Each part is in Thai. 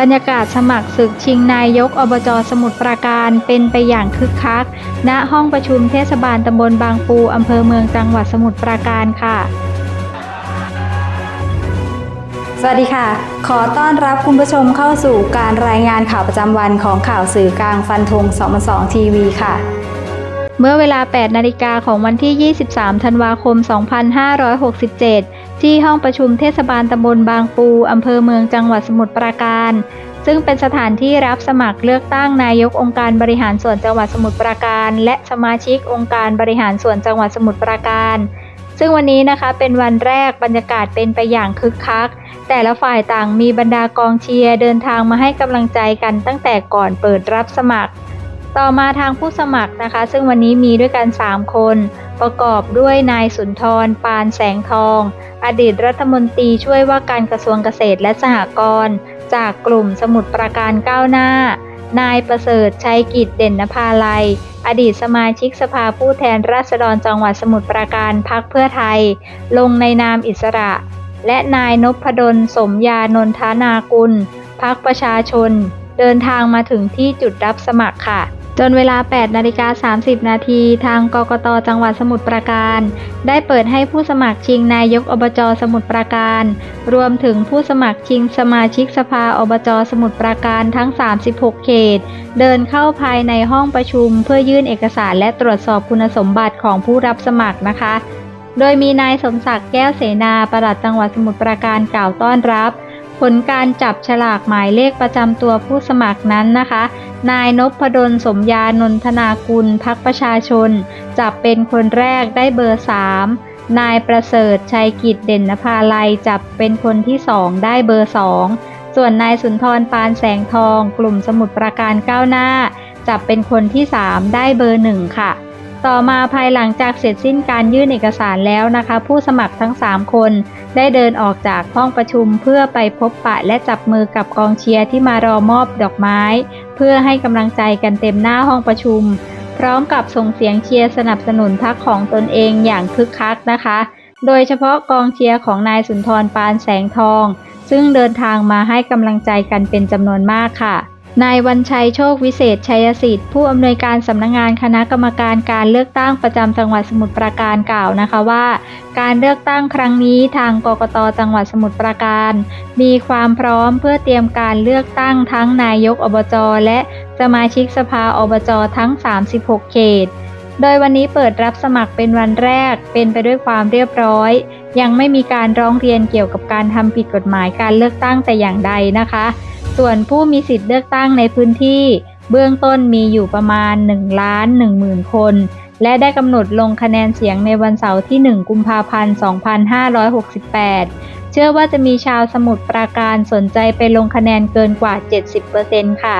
บรรยากาศสมัครศึกชิงนายกอบจสมุทรปราการเป็นไปอย่างคึกคัก ณ ห้องประชุมเทศบาลตำบลบางปูอำเภอเมืองจังหวัดสมุทรปราการค่ะ สวัสดีค่ะ ขอต้อนรับคุณผู้ชมเข้าสู่การรายงานข่าวประจำวันของข่าวสื่อกลางฟันธง2 2ทีวีค่ะ เมื่อเวลา 8 นาฬิกาของวันที่ 23 ธันวาคม 2567 ที่ห้องประชุมเทศบาลตำบลบางปู อำเภอเมืองจังหวัดสมุทรปราการ ซึ่งเป็นสถานที่รับสมัครเลือกตั้งนายกองค์การบริหารส่วนจังหวัดสมุทรปราการ และสมาชิกองค์การบริหารส่วนจังหวัดสมุทรปราการ ซึ่งวันนี้นะคะเป็นวันแรกบรรยากาศเป็นไปอย่างคึกคัก แต่ละฝ่ายต่างมีบรรดากองเชียร์เดินทางมาให้กำลังใจกันตั้งแต่ก่อนเปิดรับสมัคร ต่อมาทางผู้สมัครนะคะ ซึ่งวันนี้มีด้วยกัน 3 คน ประกอบด้วยนายสุนทร ปานแสงทอง อดีตรัฐมนตรีช่วยว่าการกระทรวงเกษตรและสหกรณ์จากกลุ่มสมุทรปราการก้าวหน้า นายประเสริฐชัยกิจเด่นนภาลัย อดีตสมาชิกสภาผู้แทนราษฎรจังหวัดสมุทรปราการพักเพื่อไทย ลงในนามอิสระ และนายนพดลสมยานนทนากุลพักประชาชน เดินทางมาถึงที่จุดรับสมัครค่ะ จนเวลา 8 นาฬิกา 30 นาทีทางกกตจังหวัดสมุทรปราการ ได้เปิดให้ผู้สมัครชิงนายกอบจสมุทรปราการ รวมถึงผู้สมัครชิงสมาชิกสภาอบจสมุทรปราการทั้ง 36 เขต เดินเข้าภายในห้องประชุม เพื่อยื่นเอกสารและตรวจสอบคุณสมบัติของผู้รับสมัครนะคะ โดยมีนายสมศักดิ์แก้วเสนาประหลัดจังหวัดสมุทรปราการกล่าวต้อนรับ ผลการจับฉลากหมายเลขประจำตัวผู้สมัครนั้นนะคะ นายนพดลสมยานนทนากุลพักประชาชน จับเป็นคนแรกได้เบอร์ 3 นายประเสริฐชัยกิจเด่นนภาลัยจับเป็นคนที่ 2 ได้เบอร์ 2 ส่วนนายสุนทรปานแสงทอง กลุ่มสมุทรปราการก้าวหน้า จับเป็นคนที่ 3 ได้เบอร์ 1 ค่ะ ต่อมาภายหลังจากเสร็จสิ้นการยื่นเอกสารแล้วนะคะ ผู้สมัครทั้ง 3 คน ได้เดินออกจากห้องประชุมเพื่อไปพบปะและจับมือกับกองเชียร์ที่มารอมอบดอกไม้ เพื่อให้กำลังใจกันเต็มหน้าห้องประชุม พร้อมกับส่งเสียงเชียร์สนับสนุนพรรคของตนเองอย่างคึกคักนะคะ โดยเฉพาะกองเชียร์ของนายสุนทรปานแสงทอง ซึ่งเดินทางมาให้กำลังใจกันเป็นจำนวนมากค่ะ นายวันชัยโชควิเศษชัยสิทธิ์ผู้อำนวยการสำนักงงานคณะกรรมการการเลือกตั้งประจำจังหวัดสมุทรปราการกล่าวนะคะว่า การเลือกตั้งครั้งนี้ทางกกตจังหวัดสมุทรปราการ มีความพร้อมเพื่อเตรียมการเลือกตั้งทั้งนายกอบจและสมาชิกสภาอบจทั้ง 36 เขต โดยวันนี้เปิดรับสมัครเป็นวันแรกเป็นไปด้วยความเรียบร้อย ยังไม่มีการร้องเรียนเกี่ยวกับการทำผิดกฎหมายการเลือกตั้งแต่อย่างใดนะคะ ส่วนผู้มีสิทธิ์เลือกตั้งในพื้นที่ เบื้องต้นมีอยู่ประมาณ1ล้าน1หมื่นคน และได้กำหนดลงคะแนนเสียงในวันเสาร์ที่ 1 กุมภาพันธ์ 2568 เชื่อว่าจะมีชาวสมุทรปราการสนใจไปลงคะแนนเกินกว่า 70%ค่ะ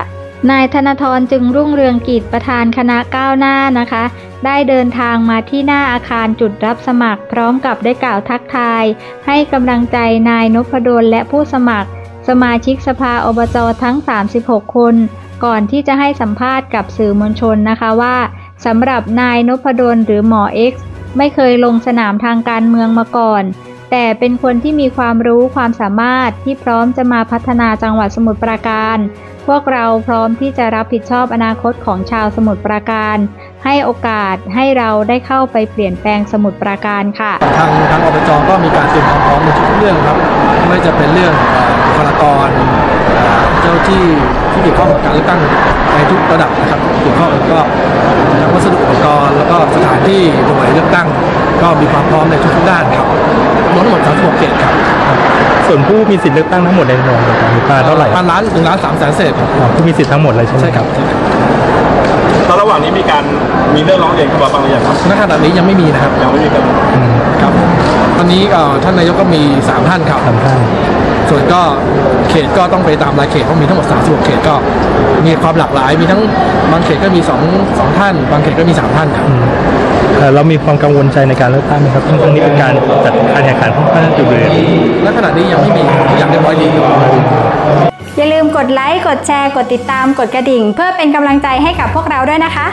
นายธนทรจึงรุ่งเรืองกิจประธานคณะก้าวหน้านะคะ ได้เดินทางมาที่หน้าอาคารจุดรับสมัคร พร้อมกับได้กล่าวทักทาย ให้กำลังใจนายนพดลและผู้สมัคร สมาชิกสภาอบจทั้ง 36 คน ก่อนที่จะให้สัมภาษณ์กับสื่อมวลชนนะคะว่าสำหรับนายนพดลหรือหมอเอ็กซ์ไม่เคยลงสนามทางการเมืองมาก่อน แต่เป็นคนที่มีความรู้ความสามารถที่พร้อมจะมาพัฒนาจังหวัดสมุทรปราการ พวกเราพร้อมที่จะรับผิดชอบอนาคตของชาวสมุทรปราการ ให้โอกาสให้เราได้เข้าไปเปลี่ยนแปลงสมุทรปราการค่ะ ทางทางอบจก็มีการเตรียมความพร้อมในทุกเรื่องครับไม่ว่าจะเป็นเรื่อง บุคลากรเอ่อเจ้าที่ที่เกี่ยวข้องกับการเลือกตั้งในทุกระดับนะครับเกี่ยวข้องก็ทั้งวัสดุอุปกรณ์แล้วก็สถานที่หน่วยเลือกตั้ง ก็มีความพร้อมในทุกๆด้านครับรวมทั้งหมด36เขตครับส่วนผู้มีสิทธิ์เลือกตั้งทั้งหมดในจังหวัดมีประมาณเท่าไหร่ประมาณล้านหนึ่งล้านสามแสนเศษครับอ๋อผู้มีสิทธิ์ทั้งหมดเลยใช่ไหมใช่ครับใช่ครับแล้วระหว่างนี้มีการมีเรื่องร้องเรียนเข้ามาบ้างหรือยังครับณขณะนี้ยังไม่มีนะครับยังไม่มีครับอืมครับตอนนี้เอ่อท่านนายกก็มี3ท่านครับสามท่าน ส่วนก็เขตก็ต้องไปตามรายเขตเพราะมีทั้งหมด 36 เขตก็มีความหลากหลาย มีทั้งบางเขตก็มี2สองท่าน บางเขตก็มี 3 ท่านครับอืมเอ่อเรามีความกังวลใจในการเลือกตั้งไหมครับซึ่งครั้งนี้เป็นการจัดการแข่งขันค่อนข้างจุดเดือดณขณะนี้ยังไม่มีทุกอย่างเรียบร้อยดีครับอย่าลืมกดไลค์ กดแชร์ กดติดตาม กดกระดิ่ง เพื่อเป็นกำลังใจให้กับพวกเราด้วยนะคะ